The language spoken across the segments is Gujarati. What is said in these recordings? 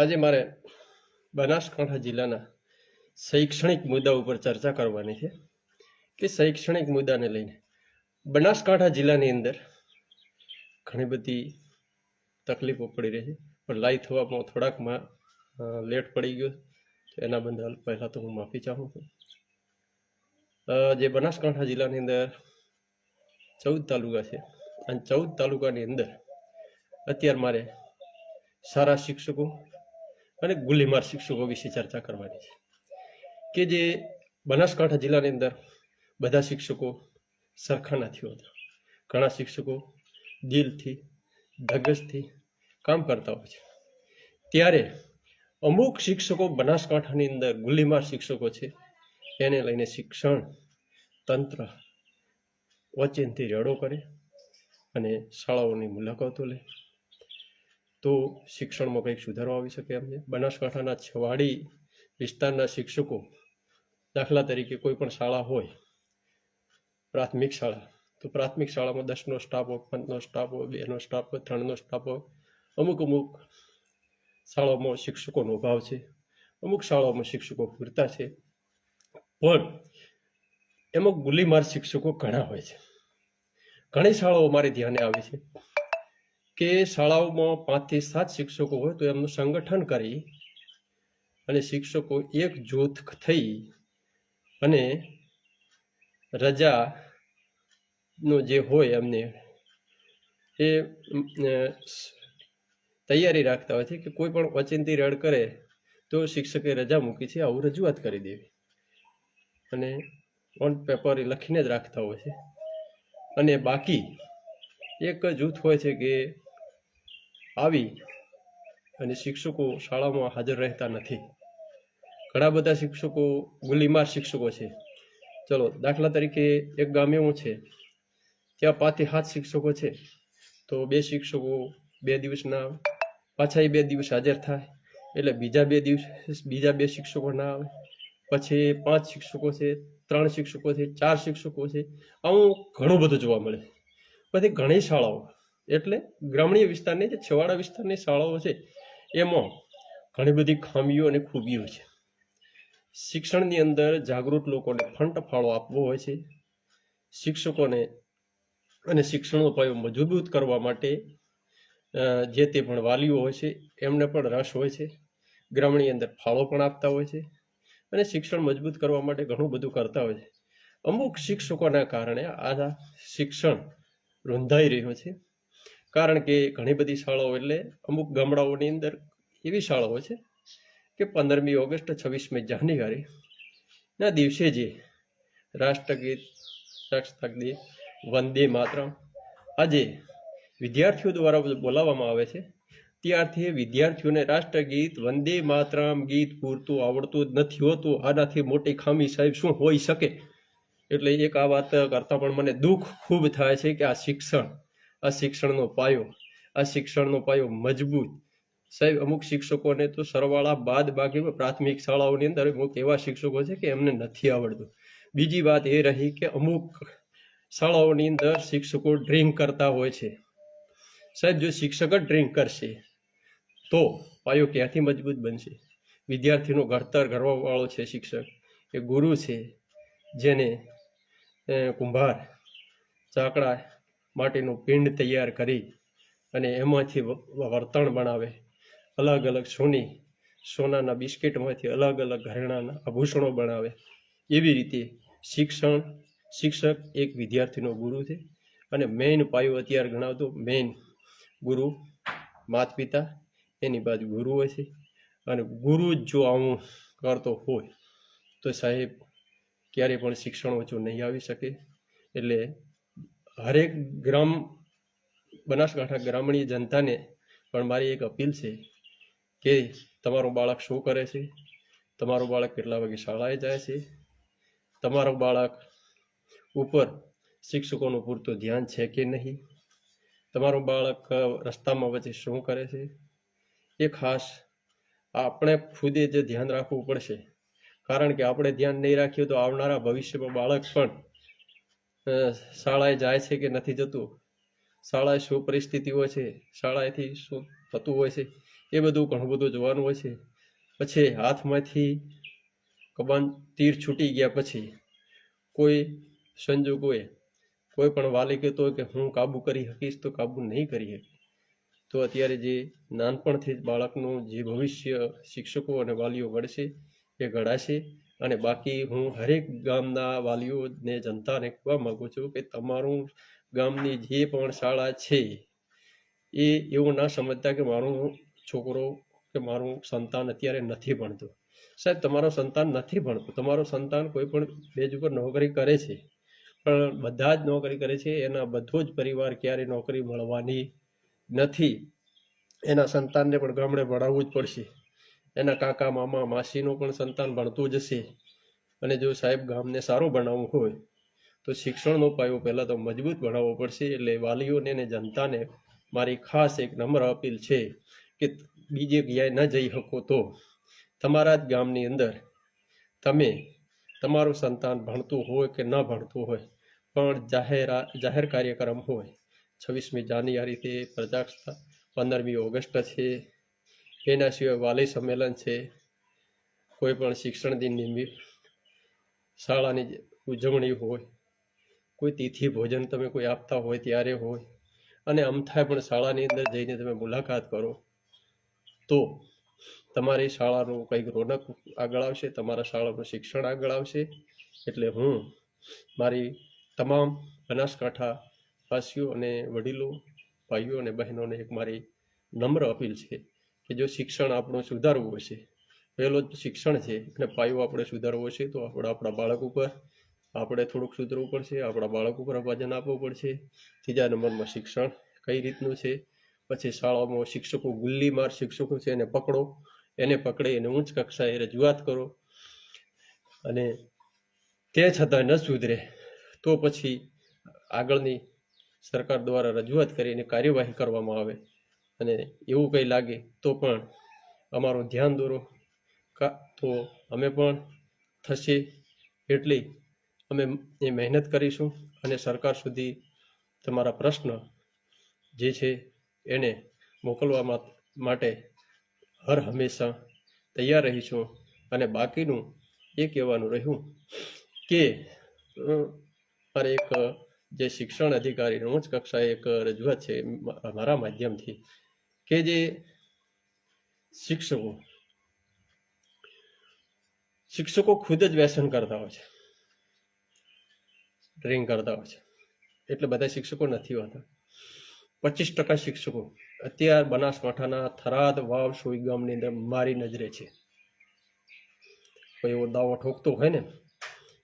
આજે મારે બનાસકાંઠા જિલ્લાના શૈક્ષણિક મુદ્દા ઉપર ચર્ચા કરવાની છે કે શૈક્ષણિક મુદ્દાને લઈને બનાસકાંઠા જિલ્લાની અંદર ઘણી બધી તકલીફો પડી રહી છે. પણ લાઈ થવામાં થોડાકમાં લેટ પડી ગયો તો એના બદલ પહેલાં તો હું માફી ચાહું છું. જે બનાસકાંઠા જિલ્લાની અંદર ચૌદ તાલુકા છે. અને ચૌદ તાલુકાની અંદર અત્યારે મારે સારા શિક્ષકો અને ગુલીમાર શિક્ષકો વિશે ચર્ચા કરવાની છે. કે જે બનાસકાંઠા જિલ્લાની અંદર બધા શિક્ષકો સરખા નથી હોતા. ઘણા શિક્ષકો દિલથી, ધગજથી કામ કરતા હોય છે. ત્યારે અમુક શિક્ષકો બનાસકાંઠાની અંદર ગુલીમાર શિક્ષકો છે. એને લઈને શિક્ષણ તંત્ર વચનથી રેડો કરે અને શાળાઓની મુલાકાતો લે. તો શિક્ષણમાં કંઈક સુધારો આવી શકે એમ છે બનાસકાંઠાના છવાડી વિસ્તારના શિક્ષકો દાખલા તરીકે કોઈ પણ શાળા હોય, પ્રાથમિક શાળા, તો પ્રાથમિક શાળામાં દસનો સ્ટાફ હોય, પાંચનો સ્ટાફ હોય, બેનો સ્ટાફ હોય, ત્રણનો સ્ટાફ હોય, અમુક અમુક શાળાઓમાં શિક્ષકોનો અભાવ છે, અમુક શાળાઓમાં શિક્ષકો પૂરતા છે, પણ એમાં ગુલીમાર શિક્ષકો ઘણા હોય છે. ઘણી શાળાઓ મારે ધ્યાને આવે છે. કે શાળાઓમાં પાંચથી સાત શિક્ષકો હોય તો એમનું સંગઠન કરી અને શિક્ષકો એક જૂથ થઈ અને રજાનો જે હોય એમને એ તૈયારી રાખતા હોય છે કે કોઈ પણ ઓચિંતી રડ કરે તો શિક્ષકે રજા મૂકી છે, આવું રજૂઆત કરી દેવી. અને ઓન પેપર લખીને જ રાખતા હોય છે. અને બાકી એક જૂથ હોય છે કે આવી અને શિક્ષકો શાળામાં હાજર રહેતા નથી. ઘણા બધા શિક્ષકો ગુલીમાર શિક્ષકો છે. ચલો, દાખલા તરીકે એક ગામ એવું છે. ત્યાં પાંચથી સાત શિક્ષકો છે. તો બે શિક્ષકો બે દિવસના પાછા એ બે દિવસ હાજર થાય. એટલે બીજા બે દિવસ, બીજા બે શિક્ષકો ના આવે. પછી પાંચ શિક્ષકો છે, ત્રણ શિક્ષકો છે, ચાર શિક્ષકો છે. આવું ઘણું બધું જોવા મળે. પછી ઘણી શાળાઓ. એટલે ગ્રામીણ વિસ્તારની જે છેવાડા વિસ્તારની શાળાઓ છે, એમાં ઘણી બધી ખામીઓ અને ખૂબીઓ છે. શિક્ષણની અંદર જાગૃત લોકોને ફંડ ફાળો આપવો હોય છે. શિક્ષકોને અને શિક્ષણનો પાયો મજબૂત કરવા માટે જે તે પણ વાલીઓ હોય છે, એમને પણ રસ હોય છે. ગ્રામણી અંદર ફાળો પણ આપતા હોય છે અને શિક્ષણ મજબૂત કરવા માટે ઘણું બધું કરતા હોય છે. અમુક શિક્ષકોના કારણે આ શિક્ષણ રૂંધાઈ રહ્યું છે. કારણ કે ઘણી બધી શાળાઓ એટલે અમુક ગામડાઓની અંદર એવી શાળાઓ છે કે પંદરમી ઓગસ્ટ છવ્વીસમી જાન્યુઆરી ના દિવસે જે રાષ્ટ્રગીત રાષ્ટ્રગીત વંદે માતરમ આજે વિદ્યાર્થીઓ દ્વારા બોલાવવામાં આવે છે. ત્યારથી વિદ્યાર્થીઓને રાષ્ટ્રગીત, વંદે માતરમ ગીત પૂરતું આવડતું જ નથી હોતું. આનાથી મોટી ખામી સાહેબ શું હોઈ શકે? એટલે એક આ વાત કરતાં પણ મને દુઃખ ખૂબ થાય છે કે આ શિક્ષણ આ શિક્ષણનો પાયો, આ શિક્ષણનો પાયો મજબૂત. સાહેબ, અમુક શિક્ષકોને તો સરવાળા બાદ બાકી પ્રાથમિક શાળાઓની અંદર અમુક એવા શિક્ષકો છે કે એમને નથી આવડતું. બીજી વાત એ રહી કે અમુક શાળાઓની અંદર શિક્ષકો ડ્રિંક કરતા હોય છે. સાહેબ, જો શિક્ષક જ ડ્રિંક કરશે, તો પાયો ક્યાંથી મજબૂત બનશે? વિદ્યાર્થીનો ઘડતર કરવાવાળો છે શિક્ષક, એ ગુરુ છે જેને કુંભાર, ચાકડા માટેનું પિંડ તૈયાર કરી અને એમાંથી વર્તણ બનાવે. અલગ અલગ સોની, સોનાના બિસ્કિટમાંથી અલગ અલગ ઘરેણાના આભૂષણો બનાવે. એવી રીતે શિક્ષણ, શિક્ષક એક વિદ્યાર્થીનો ગુરુ છે અને મેઇન પાયો અત્યારે ગણાવતો મેઇન ગુરુ માત પિતા એની બાજુ ગુરુ હોય છે. અને ગુરુ જ જો આવું કરતો હોય તો સાહેબ ક્યારેય પણ શિક્ષણ ઓછું નહીં આવી શકે. એટલે હરેક ગ્રામ, બનાસકાંઠા ગ્રામીણ જનતાને પણ મારી એક અપીલ છે કે તમારું બાળક શું કરે છે, તમારું બાળક કેટલા વાગે શાળાએ જાય છે, તમારું બાળક ઉપર શિક્ષકોનું પૂરતું ધ્યાન છે કે નહીં, તમારું બાળક રસ્તામાં વચ્ચે શું કરે છે, એ ખાસ આપણે ખુદે જે ધ્યાન રાખવું પડશે. કારણ કે આપણે ધ્યાન નહીં રાખીએ તો આવનારા ભવિષ્યમાં બાળક પણ શાળાએ જાય છે કે નથી જતું? શાળાએ શું પરિસ્થિતિ હોય છે? શાળાએથી શું થતું હોય છે? એ બધું ઘણું બધું જોવાનું હોય છે. પછી હાથમાંથી કબાન તીર છૂટી ગયા પછી કોઈ સંજોગોએ કોઈ પણ વાલી કહેતો કે હું કાબુ કરી શકીશ તો કાબુ નહીં કરી શકે. તો અત્યારે જે નાનપણથી જ બાળકનું જે ભવિષ્ય શિક્ષકો અને વાલીઓ ઘડશે એ ઘડાશે અને બાકી હું હરેક ગામના વાલીઓને, જનતાને કહેવા માગું છું કે તમારું ગામની જે પણ શાળા છે, એ એવું ના સમજતા કે મારું છોકરો કે મારું સંતાન અત્યારે નથી ભણતું. સાહેબ, તમારું સંતાન નથી ભણતું. તમારું સંતાન કોઈ પણ બેજ ઉપર નોકરી કરે છે. પણ બધા જ નોકરી કરે છે. એના બધો જ પરિવાર ક્યારે નોકરી મળવાની નથી. એના સંતાનને પણ ગામડે ભણાવવું જ પડશે. એના કાકા, મામા, માસીનું પણ સંતાન ભણતું જશે અને જો સાહેબ ગામને સારું ભણાવવું હોય, તો શિક્ષણનો પાયો પહેલાં તો મજબૂત બનાવવો પડશે, એટલે વાલીઓને અને જનતાને મારી ખાસ એક નમ્ર અપીલ છે કે બીજે ક્યાંય ન જઈ શકો તો. તમારા જ ગામની અંદર તમે તમારું સંતાન ભણતું હોય કે ન ભણતું હોય, પણ જાહેર જાહેર કાર્યક્રમ હોય. છવ્વીસમી જાન્યુઆરી તે પ્રજાસત્તાક પંદરમી ઓગસ્ટ છે. એના સિવાય વાલી સંમેલન છે, કોઈ પણ શિક્ષણ દિન નિમિત્ત શાળાની ઉજવણી હોય, કોઈ તિથિ ભોજન તમે કોઈ આપતા હોય ત્યારે હોય, અને અમથાય પણ શાળાની અંદર જઈને તમે મુલાકાત કરો, તો તમારી શાળાનું કંઈક રોનક આગળ આવશે, તમારા શાળાનું શિક્ષણ આગળ આવશે, એટલે હું મારી તમામ બનાસકાંઠા વાસીઓ અને વડીલો, ભાઈઓ અને બહેનોને એક મારી નમ્ર અપીલ છે કે જો શિક્ષણ આપણું સુધારવું હશે પહેલો શિક્ષણ છે અને પાયો આપણે સુધારવો છે, તો આપણે આપણા બાળક ઉપર આપણે થોડુંક સુધરવું પડશે, આપણા બાળક ઉપર વજન આપવું પડશે, ત્રીજા નંબરમાં શિક્ષણ કઈ રીતનું છે, પછી શાળામાં શિક્ષકો ગુલ્લીમાર શિક્ષકો છે, એને પકડો, એને પકડી, એને ઉચ્ચ કક્ષાએ રજૂઆત કરો, અને તે છતાં ન સુધરે, તો પછી આગળની સરકાર દ્વારા રજૂઆત કરીને કાર્યવાહી કરવામાં આવે. અને એવું કંઈ લાગે તો પણ અમારું ધ્યાન દોરો. કા તો અમે પણ થશે એટલી અમે એ મહેનત કરીશું અને સરકાર સુધી તમારા પ્રશ્ન જે છે એને મોકલવા માટે હર હંમેશા તૈયાર રહીશું. અને બાકીનું એ કહેવાનું રહ્યું કે મારે એક જે શિક્ષણ અધિકારી ઉચ્ચ કક્ષાએ એક રજૂઆત છે મારા માધ્યમથી. કે જે શિક્ષકો શિક્ષકો ખુદ જ વ્યસન કરતા હોય છે ડ્રિંક કરતા હોય છે. એટલે બધા શિક્ષકો નથી હોતા. પચીસ ટકા શિક્ષકો અત્યાર બનાસકાંઠાના થરાદ વાવ સોઈ ગામની અંદર મારી નજરે છે. કોઈ એવો દાવો ઠોકતો હોય ને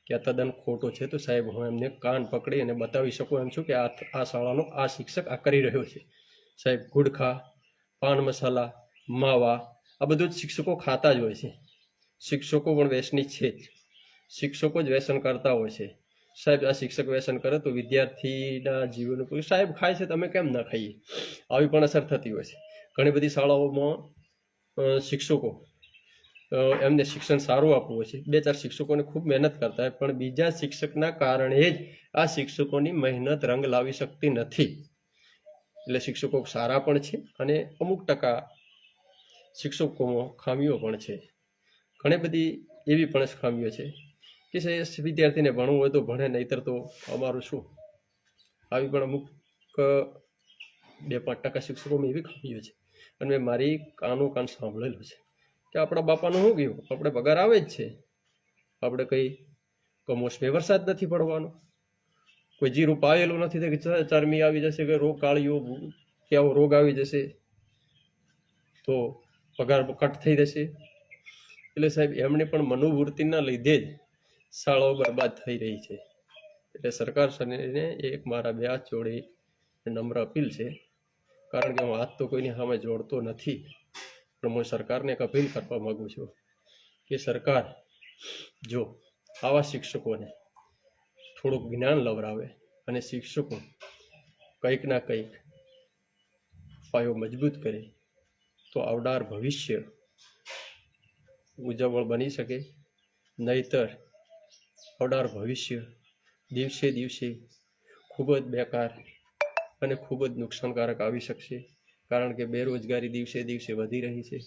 કે આ તદ્દન ખોટો છે, તો સાહેબ હું એમને કાન પકડી અને બતાવી શકું એમ છું કે આ આ શાળાનો આ શિક્ષક આ કરી રહ્યો છે. સાહેબ ગુડખા પાન મસાલા, માવા, આ બધું જ શિક્ષકો ખાતા જ હોય છે. શિક્ષકો પણ વ્યસની છે જ. શિક્ષકો જ વ્યસન કરતા હોય છે. સાહેબ, આ શિક્ષક વ્યસન કરે તો વિદ્યાર્થીના જીવન ઉપર સાહેબ, ખાય છે, તમે કેમ ના ખાઈએ? આવી પણ અસર થતી હોય છે. ઘણી બધી શાળાઓમાં શિક્ષકો એમને શિક્ષણ સારું આપવું હોય છે. બે ચાર શિક્ષકોને ખૂબ મહેનત કરતા હોય, પણ બીજા શિક્ષકના કારણે જ આ શિક્ષકોની મહેનત રંગ લાવી શકતી નથી. એટલે શિક્ષકો સારા પણ છે અને અમુક ટકા શિક્ષકોમાં ખામીઓ પણ છે. ઘણી બધી એવી પણ ખામીઓ છે કે છે વિદ્યાર્થીને ભણવું હોય તો ભણે, નહીતર તો અમારું શું? આવી પણ અમુક બે પાંચ ટકા શિક્ષકોમાં એવી ખામીઓ છે. અને મેં મારી કાનો કાન સાંભળેલું છે કે આપણા બાપાનું શું ગયું આપણે પગાર આવે જ છે. આપણે કંઈ કમોસમી વરસાદ નથી પડવાનો. કોઈ જીરું પાયેલું નથી કે ચરમી આવી જશે કે રોગ કાળીઓ કે આવો રોગ આવી જશે તો પગાર કટ થઈ જશે. એટલે સાહેબ, એમણે પણ મનોવૃત્તિના લીધે જ શાળાઓ બરબાદ થઈ રહી છે. એટલે સરકાર શ્રીને એક મારા બે હાથ જોડે નમ્ર અપીલ છે. કારણ કે હું હાથ તો કોઈની સામે જોડતો નથી, પણ હું સરકારને એક અપીલ કરવા માગું છું કે સરકાર જો આવા શિક્ષકોને થોડુંક જ્ઞાન લવરાવે અને શિક્ષકો કંઈક ના કંઈક પાયો મજબૂત કરે તો આવનાર ભવિષ્ય ઉજ્જવળ બની શકે. નહીતર આવનાર ભવિષ્ય દિવસે દિવસે ખૂબ જ બેકાર અને ખૂબ જ નુકસાનકારક આવી શકશે. કારણ કે બેરોજગારી દિવસે દિવસે વધી રહી છે.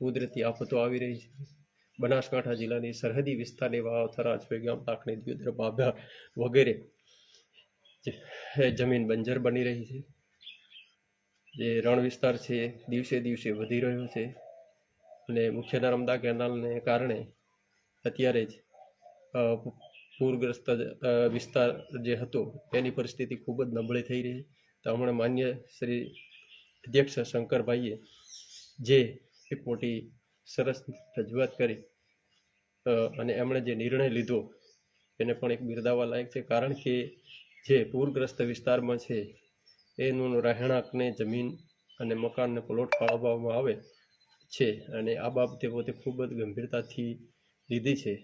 કુદરતી આફતો આવી રહી છે. બનાસકાંઠા જિલ્લાની સરહદી વિસ્તારની વાવ થરાદ વેગામ તાકણી દિયોદર બાભા વગેરે જમીન બંજર બની રહી છે. જે રણ વિસ્તાર છે, દિવસે દિવસે વધી રહ્યો છે અને મુખ્ય નર્મદા કેનાલને કારણે અત્યારે જ પૂરગ્રસ્ત વિસ્તાર જે હતો એની પરિસ્થિતિ ખૂબ જ નબળી થઈ રહી તો હમણાં માન્ય શ્રી અધ્યક્ષ શંકરભાઈએ જે એક મોટી સરસ રજૂઆત કરી. અને એમણે જે નિર્ણય લીધો, એને પણ એક બિરદાવવા લાયક છે. કારણ કે જે પૂરગ્રસ્ત વિસ્તારમાં છે, એનું રહેણાંકને જમીન અને મકાનને પ્લોટ ફાળવવામાં આવે છે અને આ બાબતે પોતે ખૂબ જ ગંભીરતાથી લીધી છે.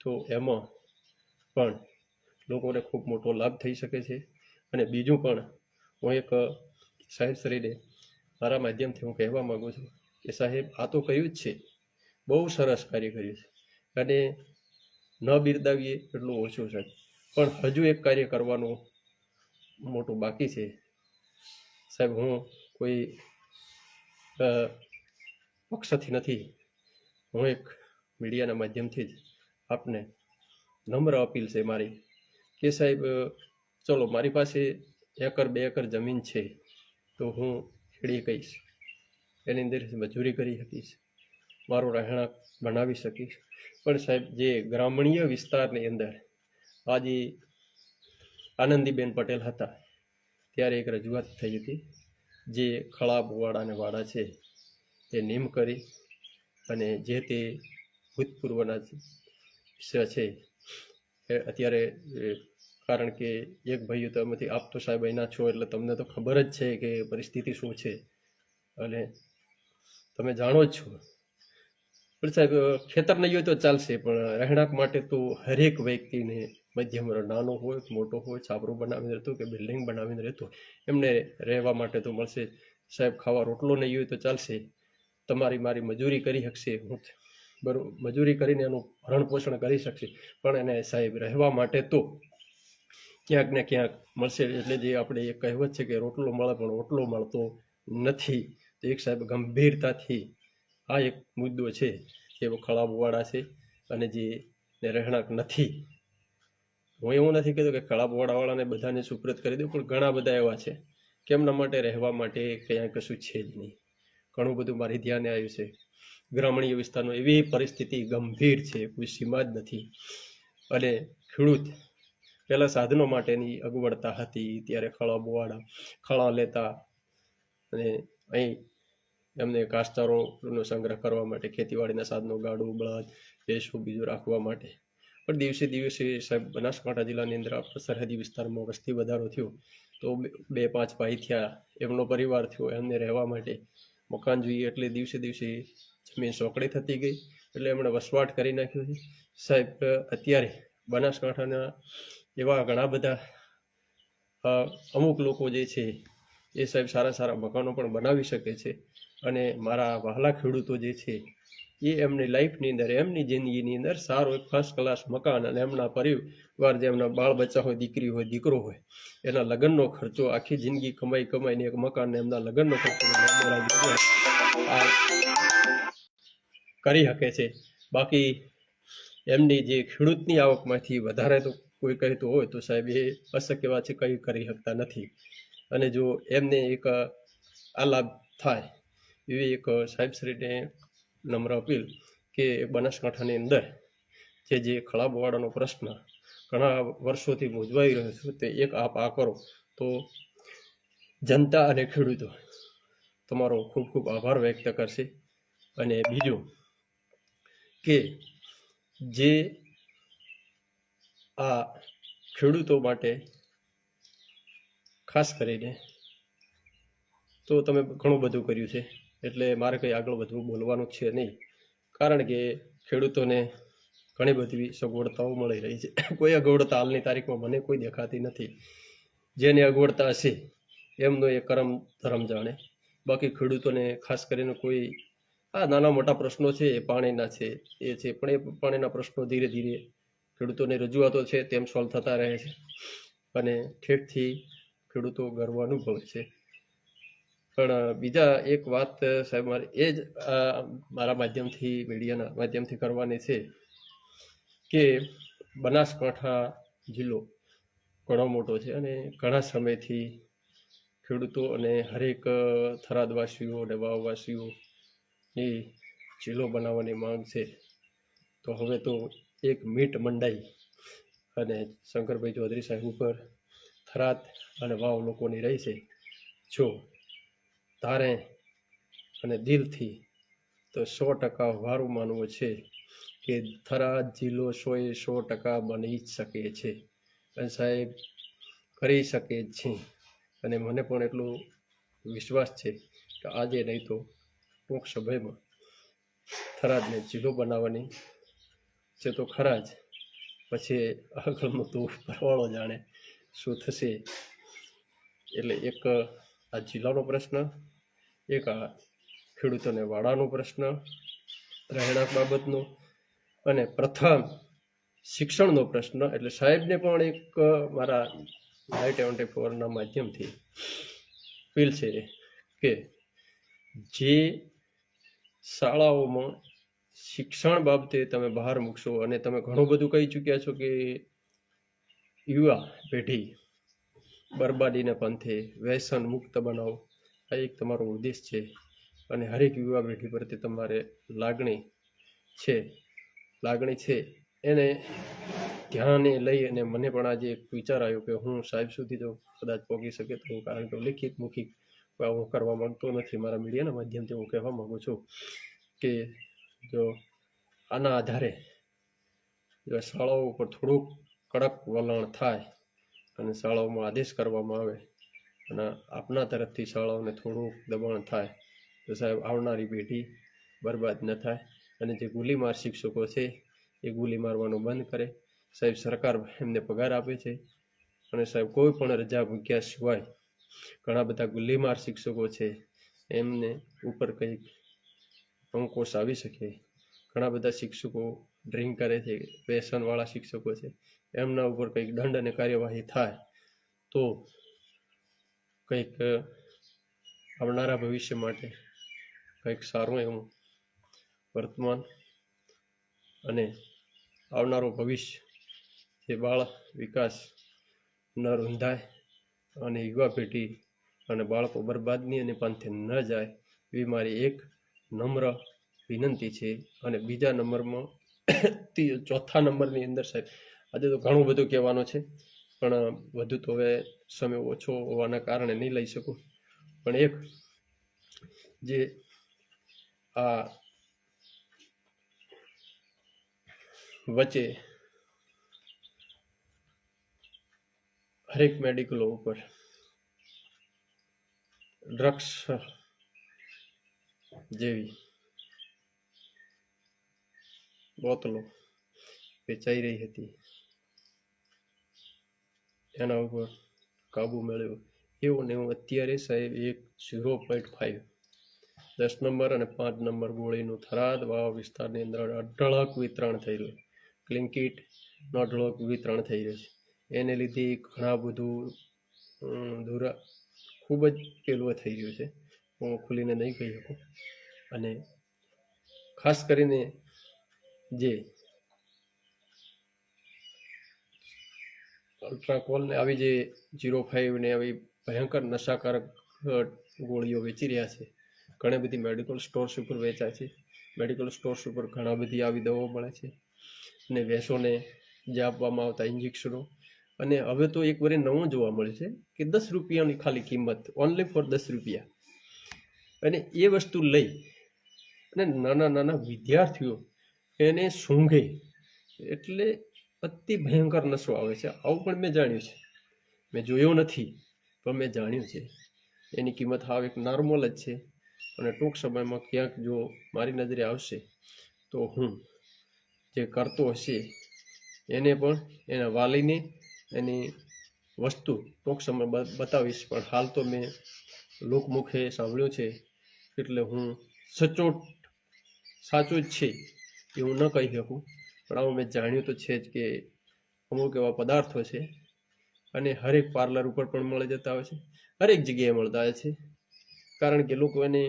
તો એમાં પણ લોકોને ખૂબ મોટો લાભ થઈ શકે છે. અને બીજું પણ હું એક સાહેબ શરીરે મારા માધ્યમથી હું કહેવા માગું છું. કે સાહેબ આ તો કહ્યું જ છે. બહુ સરસ કાર્ય કર્યું છે. અને ન બિરદાવીએ એટલું ઓછું છે. પણ હજુ એક કાર્ય કરવાનું મોટું બાકી છે. સાહેબ, હું કોઈ પક્ષથી નથી. હું એક મીડિયાના માધ્યમથી જ આપને નમ્ર અપીલ છે મારી કે સાહેબ ચલો મારી પાસે એકર, બે એકર જમીન છે તો હું ખેડી કહીશ. એની અંદર મજૂરી કરી શકીશ મારું રહેણાંક બનાવી શકીશ. પણ સાહેબ, જે ગ્રામણીય વિસ્તારની અંદર આજે આનંદીબેન પટેલ હતા, ત્યારે એક રજૂઆત થઈ હતી. જે ખળા બોવાડા અને વાડા છે તે નિમ કરી અને જે તે ભૂતપૂર્વના છે, એ અત્યારે કારણ કે એક ભાઈઓ તો એમાંથી આપ તો સાહેબ અહીંના છો એટલે તમને તો ખબર જ છે કે પરિસ્થિતિ શું છે. અને તમે જાણો જ છો. પણ સાહેબ, ખેતર નહીં હોય તો ચાલશે, પણ રહેણાંક માટે તો હરેક વ્યક્તિને મધ્યમ નાનો હોય, મોટો હોય, છાપરું બનાવીને રહેતો કે બિલ્ડિંગ બનાવીને રહેતો, એમને રહેવા માટે તો મળશે. સાહેબ, ખાવા રોટલો નહીં હોય તો ચાલશે. તમારી મારી મજૂરી કરી શકશે. હું બરોબર મજૂરી કરીને એનું ભરણ પોષણ કરી શકશે. પણ એને સાહેબ, રહેવા માટે તો ક્યાંક ને ક્યાંક મળશે. એટલે જે આપણે એક કહેવત છે કે રોટલો મળે પણ રોટલો મળતો નથી. એક સાહેબ ગંભીરતાથી આ એક મુદ્દો છે કે ખળાબવાળા છે અને જે રહેણાંક નથી. હું એવું નથી કહેતો કે ખળાબવાળાવાળાને બધાને સુપ્રત કરી દઉં, પણ ઘણા બધા એવા છે કે એમના માટે રહેવા માટે ક્યાંય કશું છે જ નહીં. ઘણું બધું મારી ધ્યાને આવ્યું છે. ગ્રામીણ વિસ્તારમાં એવી પરિસ્થિતિ ગંભીર છે, કોઈ સીમા જ નથી. અને ખેડૂત પહેલાં સાધનો માટેની અગવડતા હતી, ત્યારે ખળા ખળા લેતા અને અહીં એમને ઘાસચારોનો સંગ્રહ કરવા માટે, ખેતીવાડીના સાધનો, ગાડું, બળદ, ભેંસો, બીજું રાખવા માટે. પણ દિવસે દિવસે સાહેબ, બનાસકાંઠા જિલ્લાની અંદર સરહદી વિસ્તારમાં વસ્તી વધારો થયો. તો બે પાંચ ભાઈ થયા. એમનો પરિવાર થયો, એમને રહેવા માટે. મકાન જોઈએ એટલે દિવસે દિવસે જમીન સોકડી થતી ગઈ. એટલે એમણે વસવાટ કરી નાખ્યો છે. સાહેબ, અત્યારે બનાસકાંઠાના એવા ઘણા બધા અમુક લોકો જે છે એ સાહેબ સારા સારા મકાનો પણ બનાવી શકે છે. અને મારા વહાલા ખેડૂતો જે છે, એ એમની લાઈફની અંદર, એમની જિંદગીની અંદર સારો એક ફર્સ્ટ ક્લાસ મકાન અને એમના પરિવાર જે એમના બાળ બચ્ચા હોય, દીકરી હોય, દીકરો હોય, એના લગ્નનો ખર્ચો, આખી જિંદગી કમાઈ કમાઈને એક મકાનને એમના લગ્નનો ખર્ચો કરી શકે છે. બાકી એમની જે ખેડૂતની આવકમાંથી વધારે તો કોઈ કહેતું હોય તો સાહેબ એ અશક્ય વાત છે, કંઈ કરી શકતા નથી. અને જો એમને એક આ લાભ થાય એવી એક સાહેબશ્રીને નમ્ર અપીલ કે બનાસકાંઠાની અંદર જે જે ખળાબવાડાનો પ્રશ્ન ઘણા વર્ષોથી મૂંઝવાઈ રહ્યો છે, તે એક આપ આ કરો તો જનતા અને ખેડૂતો તમારો ખૂબ ખૂબ આભાર વ્યક્ત કરશે. અને બીજું કે જે આ ખેડૂતો માટે ખાસ કરીને. તો તમે ઘણું બધું કર્યું છે. એટલે મારે કંઈ આગળ વધવું બોલવાનું છે નહીં. કારણ કે ખેડૂતોને ઘણી બધી સગવડતાઓ મળી રહી છે. કોઈ અગવડતા હાલની તારીખમાં મને કોઈ દેખાતી નથી. જેને અગવડતા હશે, એમનો એ કરમ ધરમ જાણે. બાકી ખેડૂતોને ખાસ કરીને કોઈ આ નાના મોટા પ્રશ્નો છે, એ પાણીના છે, એ છે. પણ એ પાણીના પ્રશ્નો ધીરે ધીરે ખેડૂતોની રજૂઆતો છે, તેમ સોલ્વ થતા રહે છે. અને ઠેઠથી ખેડૂતો ગર્વ અનુભવે છે. પણ બીજા એક વાત સાહેબ, મારે એ જ મારા માધ્યમથી, મીડિયાના માધ્યમથી કરવાની છે કે બનાસકાંઠા જિલ્લો ઘણો મોટો છે અને ઘણા સમયથી ખેડૂતો અને હરેક થરાદવાસીઓ અને વાવવાસીઓની જિલ્લો બનાવવાની માંગ છે. તો હવે તો એક મીટ મંડાઈ અને શંકરભાઈ ચૌધરી સાહેબ ઉપર થરાદ અને વાવ લોકોની રહી છે. જો તારે અને દિલથી તો સો ટકા વારું માનવું છે કે થરાદ જિલ્લો સોએ સો ટકા બની જ શકે છે. અને સાહેબ, કરી શકે છે. અને મને પણ એટલો વિશ્વાસ છે કે આજે નહીં તો ટૂંક સમયમાં થરાદને જિલ્લો બનાવવાની છે તો ખરા જ. પછી આગળનું તો પરવાળો જાણે. શું થશે? એટલે એક આ જિલ્લાનો પ્રશ્ન, એક આ ખેડૂતોને વાડાનો પ્રશ્ન, રહેણાંક બાબતનો અને પ્રથમ શિક્ષણનો પ્રશ્ન. એટલે સાહેબને પણ એક મારા નાઇટ ટ્વેન્ટી ફોરના માધ્યમથી અપીલ છે કે જે શાળાઓમાં શિક્ષણ બાબતે તમે બહાર મૂકશો અને તમે ઘણું બધું કહી ચૂક્યા છો કે યુવા પેઢી બરબાદીને પંથે વ્યસન મુક્ત બનાવો. આ એક તમારો ઉદ્દેશ છે અને હરેક યુવા પેઢી પ્રત્યે તમારે લાગણી છે. લાગણી છે. એને ધ્યાને લઈ અને મને પણ આજે એક વિચાર આવ્યો કે હું સાહેબ સુધી તો કદાચ પહોંચી શકે તો કારણ કે લેખિત, મૌખિક હું કરવા માંગતો નથી. મારા મીડિયાના માધ્યમથી હું કહેવા માંગુ છું કે જો આના આધારે જો શાળાઓ ઉપર થોડુંક કડક વલણ થાય અને શાળાઓમાં આદેશ કરવામાં આવે અને આપના તરફથી શાળાઓને થોડુંક દબાણ થાય, તો સાહેબ આવનારી પેઢી બરબાદ ન થાય અને જે ગુલીમાર શિક્ષકો છે એ ગુલી મારવાનું બંધ કરે. સાહેબ સરકાર એમને પગાર આપે છે અને સાહેબ કોઈ પણ રજા મૂક્યા સિવાય ઘણા બધા ગુલીમાર શિક્ષકો છે એમને ઉપર કંઈક અંકોશ આવી શકે. ઘણા બધા શિક્ષકો ડ્રિંક કરે છે વ્યસનવાળા શિક્ષકો છે એમના ઉપર કંઈક દંડ અને કાર્યવાહી થાય, તો કંઈક આવનારા ભવિષ્ય માટે કંઈક સારું એવું વર્તમાન અને આવનારો ભવિષ્ય જે બાળ વિકાસ ન રૂંધાય અને યુવા પેઢી અને બાળકો બરબાદની અને પાંથે ન જાય, એવી મારી એક નમ્ર વિનંતી છે. અને બીજા નંબરમાં ચોથા નંબરની અંદર સાહેબ આજે તો ઘણું બધું કહેવાનું છે, પણ વધુ તો હવે સમય ઓછો હોવાના કારણે નહીં લઈ શકું. પણ એક જે આ વચ્ચે હરેક મેડિકલો ઉપર ડ્રગ્સ જેવી બોતલો વેચાઈ રહી હતી. એના ઉપર કાબુ મેળવ્યો એવું ને એવું અત્યારે સાહેબ એક ઝીરો પોઈન્ટ ફાઇવ દસ નંબર અને પાંચ નંબર ગોળીનું થરાદ વાવ વિસ્તારની અંદર અઢળક વિતરણ થઈ રહ્યું ક્લિંકીટ નો અઢળક વિતરણ થઈ રહ્યું છે. એને લીધે ઘણા બધું દુરા, ખૂબ જ પેલું થઈ રહ્યું છે. હું ખુલીને નહીં કહી શકું. અને ખાસ કરીને જે અલ્ટ્રાકોલ ને આવી જે જીરો ફાઇવ ને આવી ભયંકર નશાકારક ગોળીઓ વેચી રહ્યા છે. ઘણી બધી મેડિકલ સ્ટોર્સ ઉપર વેચાય છે. મેડિકલ સ્ટોર્સ ઉપર ઘણા બધી આવી દવાઓ મળે છે અને ભેંસોને જે આપવામાં આવતા ઇન્જેક્શનો અને હવે તો એક વરે નવું જોવા મળે છે કે દસ રૂપિયાની ખાલી કિંમત ઓનલી ફોર દસ રૂપિયા. અને એ વસ્તુ લઈ અને નાના નાના વિદ્યાર્થીઓ એને સૂંઘે. એટલે અતિ ભયંકર નશો આવે છે. આવું પણ મેં જાણ્યું છે. મેં જોયો નથી, પણ મેં જાણ્યું છે. એની કિંમત હાવ એક નોર્મલ જ છે. અને ટૂંક સમયમાં ક્યાંક જો મારી નજરે આવશે, તો હું જે કરતો હશે, એને પણ એના વાલીને એની વસ્તુ ટૂંક સમય બતાવીશ. પણ હાલ તો મેં લોકમુખે સાંભળ્યું છે, એટલે હું સચોટ સાચું જ છે, એવું ન કહી શકું. પણ આવું મેં જાણ્યું તો છે જ કે અમુક એવા પદાર્થો છે અને હરેક પાર્લર ઉપર પણ મળી જતા હોય છે. હરેક જગ્યાએ મળતા હોય છે. કારણ કે લોકો એને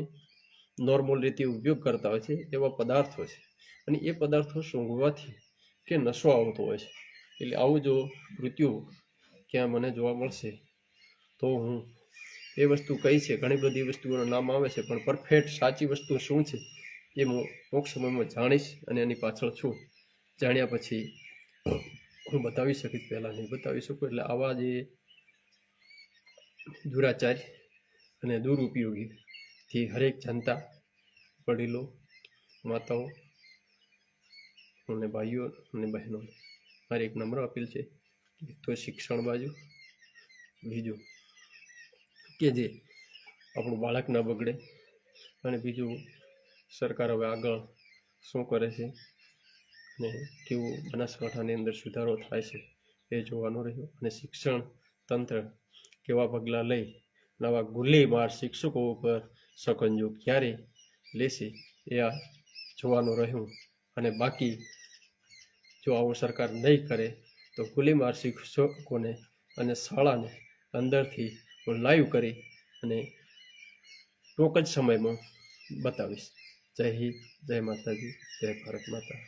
નોર્મલ રીતે ઉપયોગ કરતા હોય છે એવા પદાર્થો છે. અને એ પદાર્થો સૂંઘવાથી કે નશો આવતો હોય છે. એટલે આવું જો મૃત્યુ ક્યાં મને જોવા મળશે, તો હું એ વસ્તુ કઈ છે. ઘણી બધી વસ્તુઓનું નામ આવે છે, પણ પરફેક્ટ સાચી વસ્તુ શું છે એ હું ટૂંક સમયમાં જાણીશ અને એની પાછળ છું. જાણ્યા પછી હું બતાવી શકીશ પહેલાં નહીં, બતાવી શકું એટલે આવા જે દુરાચાર અને દુરુપયોગીથી હરેક જનતા, વડીલો, માતાઓ અને ભાઈઓ અને બહેનો, મારી એક નમ્ર અપીલ છે એક તો શિક્ષણ બાજુ, બીજું કે જે આપણું બાળક ન બગડે અને બીજું સરકાર હવે આગળ શું કરે છે અને કેવો બનાસકાંઠાની અંદર સુધારો થાય છે એ જોવાનું રહ્યું. અને શિક્ષણ તંત્ર કેવા પગલાં લઈ નવા ગુલ્લીમાર શિક્ષકો ઉપર સકંજો ક્યારે લેશે એ આ જોવાનું રહ્યું. અને બાકી જો આવું સરકાર નહીં કરે તો ગુલીમાર શિક્ષકોને અને શાળાને અંદરથી હું લાઈવ કરી અને ટૂંક જ સમયમાં બતાવીશ. જય હિન્દ, જય માતાજી, જય ભારત માતા.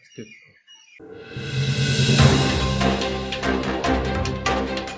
you